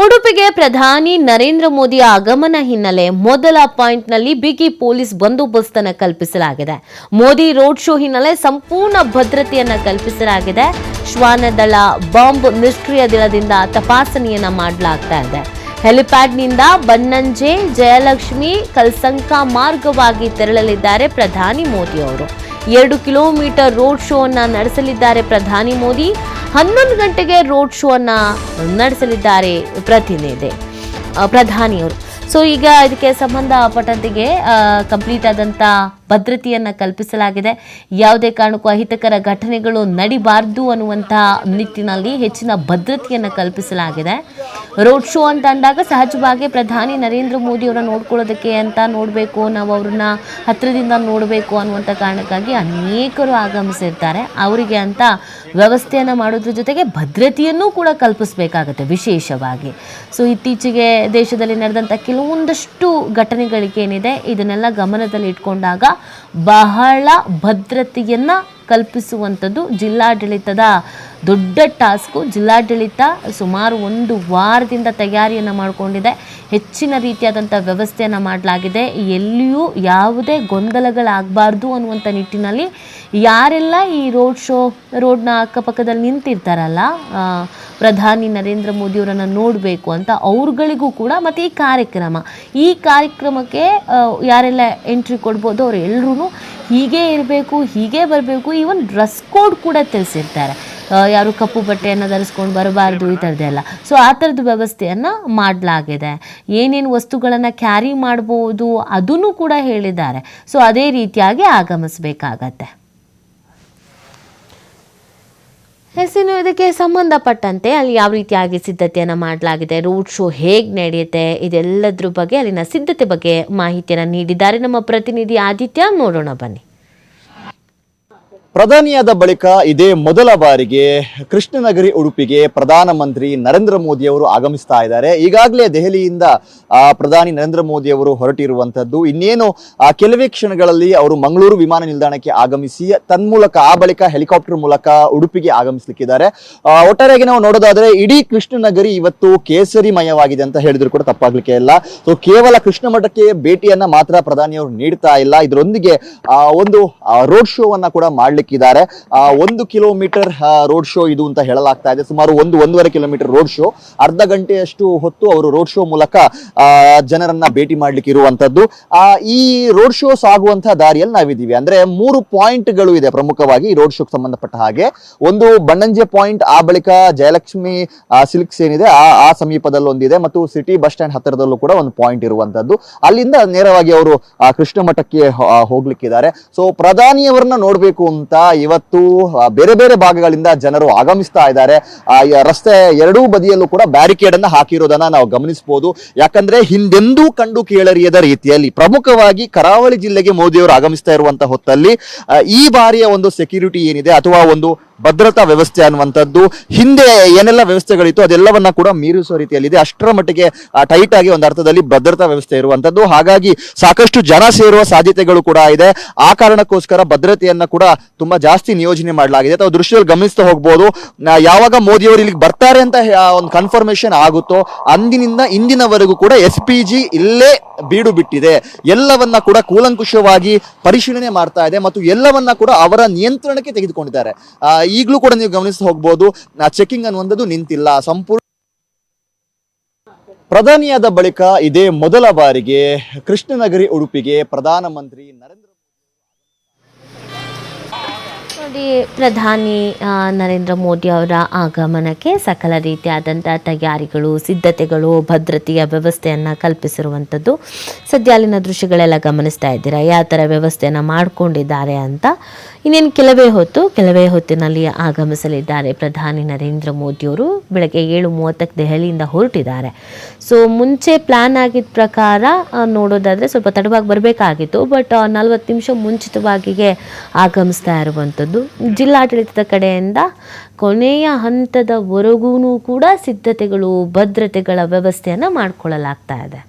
ಉಡುಪಿಗೆ ಪ್ರಧಾನಿ ನರೇಂದ್ರ ಮೋದಿ ಆಗಮನ ಹಿನ್ನೆಲೆ ಮೊದಲ ಪಾಯಿಂಟ್ನಲ್ಲಿ ಬಿಗಿ ಪೊಲೀಸ್ ಬಂದೋಬಸ್ತನ್ನ ಕಲ್ಪಿಸಲಾಗಿದೆ. ಮೋದಿ ರೋಡ್ ಶೋ ಹಿನ್ನೆಲೆ ಸಂಪೂರ್ಣ ಭದ್ರತೆಯನ್ನ ಕಲ್ಪಿಸಲಾಗಿದೆ. ಶ್ವಾನದಳ ಬಾಂಬ್ ನಿಷ್ಕ್ರಿಯ ದಳದಿಂದ ತಪಾಸಣೆಯನ್ನ ಮಾಡಲಾಗ್ತಾ ಇದೆ. ಹೆಲಿಪ್ಯಾಡ್ನಿಂದ ಬನ್ನಂಜೆ, ಜಯಲಕ್ಷ್ಮಿ, ಕಲ್ಸಂಕ ಮಾರ್ಗವಾಗಿ ತೆರಳಲಿದ್ದಾರೆ ಪ್ರಧಾನಿ ಮೋದಿ ಅವರು ಎರಡು ಕಿಲೋಮೀಟರ್ ರೋಡ್ ಶೋ ಅನ್ನ ನಡೆಸಲಿದ್ದಾರೆ ಪ್ರಧಾನಿ ಮೋದಿ. ಹನ್ನೊಂದು ಗಂಟೆಗೆ ರೋಡ್ ಶೋ ಅನ್ನ ನಡೆಸಲಿದ್ದಾರೆ ಪ್ರತಿನಿಧಿ ಪ್ರಧಾನಿಯವರು. ಸೊ ಈಗ ಇದಕ್ಕೆ ಸಂಬಂಧಪಟ್ಟಂತೆ ಕಂಪ್ಲೀಟ್ ಆದಂಥ ಭದ್ರತೆಯನ್ನು ಕಲ್ಪಿಸಲಾಗಿದೆ. ಯಾವುದೇ ಕಾರಣಕ್ಕೂ ಅಹಿತಕರ ಘಟನೆಗಳು ನಡಿಬಾರ್ದು ಅನ್ನುವಂತಹ ನಿಟ್ಟಿನಲ್ಲಿ ಹೆಚ್ಚಿನ ಭದ್ರತೆಯನ್ನು ಕಲ್ಪಿಸಲಾಗಿದೆ. ರೋಡ್ ಶೋ ಅಂತ ಅಂದಾಗ ಸಹಜವಾಗಿ ಪ್ರಧಾನಿ ನರೇಂದ್ರ ಮೋದಿ ಅವರ ನೋಡ್ಕೊಳ್ಳೋದಕ್ಕೆ ಅಂತ ನೋಡಬೇಕು, ನಾವು ಅವ್ರನ್ನ ಹತ್ತಿರದಿಂದ ನೋಡಬೇಕು ಅನ್ನುವಂಥ ಕಾರಣಕ್ಕಾಗಿ ಅನೇಕರು ಆಗಮಿಸಿರ್ತಾರೆ. ಅವರಿಗೆ ಅಂತ ವ್ಯವಸ್ಥೆಯನ್ನು ಮಾಡೋದ್ರ ಜೊತೆಗೆ ಭದ್ರತೆಯನ್ನು ಕೂಡ ಕಲ್ಪಿಸಬೇಕಾಗತ್ತೆ ವಿಶೇಷವಾಗಿ. ಸೊ ಇತ್ತೀಚೆಗೆ ದೇಶದಲ್ಲಿ ನಡೆದಂಥ ಕೆಲವೊಂದಷ್ಟು ಘಟನೆಗಳಿಗೇನಿದೆ, ಇದನ್ನೆಲ್ಲ ಗಮನದಲ್ಲಿ ಇಟ್ಕೊಂಡಾಗ ಬಹಳ ಭದ್ರತೆಯನ್ನು ಕಲ್ಪಿಸುವಂಥದ್ದು ಜಿಲ್ಲಾಡಳಿತದ ದೊಡ್ಡ ಟಾಸ್ಕು. ಜಿಲ್ಲಾಡಳಿತ ಸುಮಾರು ಒಂದು ವಾರದಿಂದ ತಯಾರಿಯನ್ನು ಮಾಡಿಕೊಂಡಿದೆ. ಹೆಚ್ಚಿನ ರೀತಿಯಾದಂಥ ವ್ಯವಸ್ಥೆಯನ್ನು ಮಾಡಲಾಗಿದೆ. ಎಲ್ಲಿಯೂ ಯಾವುದೇ ಗೊಂದಲಗಳಾಗಬಾರ್ದು ಅನ್ನುವಂಥ ನಿಟ್ಟಿನಲ್ಲಿ ಯಾರೆಲ್ಲ ಈ ರೋಡ್ ಶೋ, ರೋಡ್ನ ಅಕ್ಕಪಕ್ಕದಲ್ಲಿ ನಿಂತಿರ್ತಾರಲ್ಲ ಪ್ರಧಾನಿ ನರೇಂದ್ರ ಮೋದಿಯವರನ್ನು ನೋಡಬೇಕು ಅಂತ ಅವ್ರುಗಳಿಗೂ ಕೂಡ ಮತ್ತು ಈ ಕಾರ್ಯಕ್ರಮ. ಈ ಕಾರ್ಯಕ್ರಮಕ್ಕೆ ಯಾರೆಲ್ಲ ಎಂಟ್ರಿ ಕೊಡ್ಬೋದು ಅವ್ರು ಹೀಗೆ ಇರಬೇಕು, ಹೀಗೇ ಬರಬೇಕು ಈವನ್ ಡ್ರೆಸ್ ಕೋಡ್ ಕೂಡ ತಿಳಿಸಿರ್ತಾರೆ. ಯಾರು ಕಪ್ಪು ಬಟ್ಟೆಯನ್ನು ಧರಿಸ್ಕೊಂಡು ಬರಬಾರ್ದು ಈ ಥರದ್ದೆಲ್ಲ ಸೊ ಆ ಥರದ ವ್ಯವಸ್ಥೆಯನ್ನು ಮಾಡಲಾಗಿದೆ. ಏನೇನು ವಸ್ತುಗಳನ್ನು ಕ್ಯಾರಿ ಮಾಡ್ಬೋದು ಅದನ್ನು ಕೂಡ ಹೇಳಿದ್ದಾರೆ. ಸೊ ಅದೇ ರೀತಿಯಾಗಿ ಆಗಮಿಸಬೇಕಾಗತ್ತೆ. ಇನ್ನು ಇದಕ್ಕೆ ಸಂಬಂಧಪಟ್ಟಂತೆ ಅಲ್ಲಿ ಯಾವ ರೀತಿಯಾಗಿ ಸಿದ್ಧತೆಯನ್ನು ಮಾಡಲಾಗಿದೆ ರೋಡ್ ಶೋ ಹೇಗೆ ನಡೆಯುತ್ತೆ, ಇದೆಲ್ಲದ್ರ ಬಗ್ಗೆ ಅಲ್ಲಿನ ಸಿದ್ಧತೆ ಬಗ್ಗೆ ಮಾಹಿತಿಯನ್ನು ನೀಡಿದ್ದಾರೆ ನಮ್ಮ ಪ್ರತಿನಿಧಿ ಆದಿತ್ಯ. ನೋಡೋಣ ಬನ್ನಿ. ಪ್ರಧಾನಿಯಾದ ಬಳಿಕ ಇದೇ ಮೊದಲ ಬಾರಿಗೆ ಕೃಷ್ಣನಗರಿ ಉಡುಪಿಗೆ ಪ್ರಧಾನಮಂತ್ರಿ ನರೇಂದ್ರ ಮೋದಿ ಅವರು ಆಗಮಿಸ್ತಾ ಇದ್ದಾರೆ. ಈಗಾಗಲೇ ದೆಹಲಿಯಿಂದ ಪ್ರಧಾನಿ ನರೇಂದ್ರ ಮೋದಿ ಅವರು ಹೊರಟಿರುವಂತದ್ದು ಇನ್ನೇನು ಕೆಲವೇ ಕ್ಷಣಗಳಲ್ಲಿ ಅವರು ಮಂಗಳೂರು ವಿಮಾನ ನಿಲ್ದಾಣಕ್ಕೆ ಆಗಮಿಸಿ, ತನ್ಮೂಲಕ, ಆ ಬಳಿಕ ಹೆಲಿಕಾಪ್ಟರ್ ಮೂಲಕ ಉಡುಪಿಗೆ ಆಗಮಿಸಲಿಕ್ಕಿದ್ದಾರೆ. ಒಟ್ಟಾರೆಯಾಗಿ ನಾವು ನೋಡೋದಾದರೆ, ಇಡೀ ಕೃಷ್ಣನಗರಿ ಇವತ್ತು ಕೇಸರಿಮಯವಾಗಿದೆ ಅಂತ ಹೇಳಿದ್ರು ಕೂಡ ತಪ್ಪಾಗಲಿಕ್ಕೆ ಇಲ್ಲ. ಸೊ ಕೇವಲ ಕೃಷ್ಣ ಮಠಕ್ಕೆ ಭೇಟಿಯನ್ನು ಮಾತ್ರ ಪ್ರಧಾನಿಯವರು ನೀಡ್ತಾ ಇಲ್ಲ. ಇದರೊಂದಿಗೆ ಒಂದು ರೋಡ್ ಶೋವನ್ನು ಕೂಡ ಕೂಡ ಮಾಡ್ಲಿಕ್ಕಿದ್ದಾರೆ ಒಂದು ಕಿಲೋಮೀಟರ್ ರೋಡ್ ಶೋ ಇದು ಅಂತ ಹೇಳಲಾಗ್ತಾ ಇದೆ. ಸುಮಾರು ಒಂದು, ಒಂದೂವರೆ ಕಿಲೋಮೀಟರ್ ರೋಡ್ ಶೋ. ಅರ್ಧ ಗಂಟೆಯಷ್ಟು ಹೊತ್ತು ಅವರು ರೋಡ್ ಶೋ ಮೂಲಕ ಜನರನ್ನ ಭೇಟಿ ಮಾಡ್ಲಿಕ್ಕೆ ಇರುವಂತದ್ದು. ಈ ರೋಡ್ ಶೋ ಸಾಗುವಂತಹ ದಾರಿಯಲ್ಲಿ ನಾವಿದ್ದೀವಿ. ಅಂದ್ರೆ ಮೂರು ಪಾಯಿಂಟ್ಗಳು ಇದೆ ಪ್ರಮುಖವಾಗಿ ರೋಡ್ ಶೋಗೆ ಸಂಬಂಧಪಟ್ಟ ಹಾಗೆ. ಒಂದು ಬಣ್ಣಂಜೆ ಪಾಯಿಂಟ್, ಆ ಬಳಿಕ ಜಯಲಕ್ಷ್ಮಿ ಸಿಲ್ಕ್ಸ್ ಏನಿದೆ, ಆ ಆ ಸಮೀಪದಲ್ಲಿ ಒಂದಿದೆ. ಮತ್ತು ಸಿಟಿ ಬಸ್ ಸ್ಟ್ಯಾಂಡ್ ಹತ್ತಿರದಲ್ಲೂ ಕೂಡ ಒಂದು ಪಾಯಿಂಟ್ ಇರುವಂತದ್ದು. ಅಲ್ಲಿಂದ ನೇರವಾಗಿ ಅವರು ಕೃಷ್ಣ ಮಠಕ್ಕೆ ಹೋಗ್ಲಿಕ್ಕಿದ್ದಾರೆ. ಸೊ ಪ್ರಧಾನಿಯವರನ್ನ ನೋಡಬೇಕು ಅಂತ ಇವತ್ತು ಬೇರೆ ಬೇರೆ ಭಾಗಗಳಿಂದ ಜನರು ಆಗಮಿಸ್ತಾ ಇದ್ದಾರೆ. ರಸ್ತೆ ಎರಡೂ ಬದಿಯಲ್ಲೂ ಕೂಡ ಬ್ಯಾರಿಕೇಡ್ ಅನ್ನ ಹಾಕಿರೋದನ್ನ ನಾವು ಗಮನಿಸಬಹುದು ಯಾಕಂದ್ರೆ ಹಿಂದೆಂದೂ ಕಂಡು ಕೇಳರಿಯದ ರೀತಿಯಲ್ಲಿ ಪ್ರಮುಖವಾಗಿ ಕರಾವಳಿ ಜಿಲ್ಲೆಗೆ ಮೋದಿಯವರು ಆಗಮಿಸ್ತಾ ಇರುವಂತಹ ಹೊತ್ತಲ್ಲಿ ಈ ಬಾರಿಯ ಒಂದು ಸೆಕ್ಯೂರಿಟಿ ಏನಿದೆ ಅಥವಾ ಒಂದು ಭದ್ರತಾ ವ್ಯವಸ್ಥೆ ಅನ್ನುವಂಥದ್ದು. ಹಿಂದೆ ಏನೆಲ್ಲ ವ್ಯವಸ್ಥೆಗಳಿತ್ತು, ಅದೆಲ್ಲವನ್ನ ಕೂಡ ಮೀರಿಸುವ ರೀತಿಯಲ್ಲಿದೆ. ಅಷ್ಟರ ಮಟ್ಟಿಗೆ ಟೈಟ್ ಆಗಿ ಒಂದು ಅರ್ಥದಲ್ಲಿ ಭದ್ರತಾ ವ್ಯವಸ್ಥೆ ಇರುವಂತದ್ದು ಹಾಗಾಗಿ ಸಾಕಷ್ಟು ಜನ ಸೇರುವ ಸಾಧ್ಯತೆಗಳು ಕೂಡ ಇದೆ. ಆ ಕಾರಣಕ್ಕೋಸ್ಕರ ಭದ್ರತೆಯನ್ನ ಕೂಡ ತುಂಬಾ ಜಾಸ್ತಿ ನಿಯೋಜನೆ ಮಾಡಲಾಗಿದೆ. ಅಥವಾ ದೃಶ್ಯದಲ್ಲಿ ಗಮನಿಸ್ತಾ ಹೋಗ್ಬೋದು. ಯಾವಾಗ ಮೋದಿ ಅವರು ಇಲ್ಲಿಗೆ ಬರ್ತಾರೆ ಅಂತ ಒಂದು ಕನ್ಫರ್ಮೇಶನ್ ಆಗುತ್ತೋ, ಅಂದಿನಿಂದ ಇಂದಿನವರೆಗೂ ಕೂಡ ಎಸ್ ಇಲ್ಲೇ ಬೀಡು ಬಿಟ್ಟಿದೆ. ಎಲ್ಲವನ್ನ ಕೂಡ ಕೂಲಂಕುಷವಾಗಿ ಪರಿಶೀಲನೆ ಮಾಡ್ತಾ ಇದೆ ಮತ್ತು ಎಲ್ಲವನ್ನ ಕೂಡ ಅವರ ನಿಯಂತ್ರಣಕ್ಕೆ ತೆಗೆದುಕೊಂಡಿದ್ದಾರೆ. ಈಗಲೂ ಕೂಡ ನೀವು ಗಮನಿಸ್ತಾ ಹೋಗ್ಬೋದು ಚೆಕಿಂಗ್ ಅನ್ನುವಂಥದ್ದು ನಿಂತಿಲ್ಲ. ಸಂಪೂರ್ಣ ಪ್ರಧಾನಿಯಾದ ಬಳಿಕ ಇದೇ ಮೊದಲ ಬಾರಿಗೆ ಕೃಷ್ಣನಗರಿ ಉಡುಪಿಗೆ ಪ್ರಧಾನಮಂತ್ರಿ ನರೇಂದ್ರ ನೋಡಿ, ಪ್ರಧಾನಿ ನರೇಂದ್ರ ಮೋದಿ ಅವರ ಆಗಮನಕ್ಕೆ ಸಕಲ ರೀತಿಯಾದಂಥ ತಯಾರಿಗಳು, ಸಿದ್ಧತೆಗಳು, ಭದ್ರತೆಯ ವ್ಯವಸ್ಥೆಯನ್ನು ಕಲ್ಪಿಸಿರುವಂಥದ್ದು ಸದ್ಯ ಅಲ್ಲಿನ ದೃಶ್ಯಗಳೆಲ್ಲ ಗಮನಿಸ್ತಾ ಇದ್ದೀರಾ? ಯಾವ ಥರ ವ್ಯವಸ್ಥೆಯನ್ನು ಮಾಡಿಕೊಂಡಿದ್ದಾರೆ ಅಂತ ಇನ್ನೇನು ಕೆಲವೇ ಹೊತ್ತು, ಕೆಲವೇ ಹೊತ್ತಿನಲ್ಲಿ ಆಗಮಿಸಲಿದ್ದಾರೆ. ಪ್ರಧಾನಿ ನರೇಂದ್ರ ಮೋದಿಯವರು ಬೆಳಗ್ಗೆ ಏಳು ಮೂವತ್ತಕ್ಕೆ ದೆಹಲಿಯಿಂದ ಹೊರಟಿದ್ದಾರೆ. ಸೊ ಮುಂಚೆ ಪ್ಲ್ಯಾನ್ ಆಗಿದ್ದ ಪ್ರಕಾರ ನೋಡೋದಾದರೆ ಸ್ವಲ್ಪ ತಡವಾಗಿ ಬರಬೇಕಾಗಿತ್ತು. ಬಟ್ ನಲ್ವತ್ತು ನಿಮಿಷ ಮುಂಚಿತವಾಗಿಯೇ ಆಗಮಿಸ್ತಾ ಇರುವಂಥದ್ದು. ಜಿಲ್ಲಾಡಳಿತದ ಕಡೆಯಿಂದ ಕೊನೆಯ ಹಂತದವರೆಗೂ ಕೂಡ ಸಿದ್ಧತೆಗಳು, ಭದ್ರತೆಗಳ ವ್ಯವಸ್ಥೆಯನ್ನು ಮಾಡಿಕೊಳ್ಳಲಾಗ್ತಾ ಇದೆ.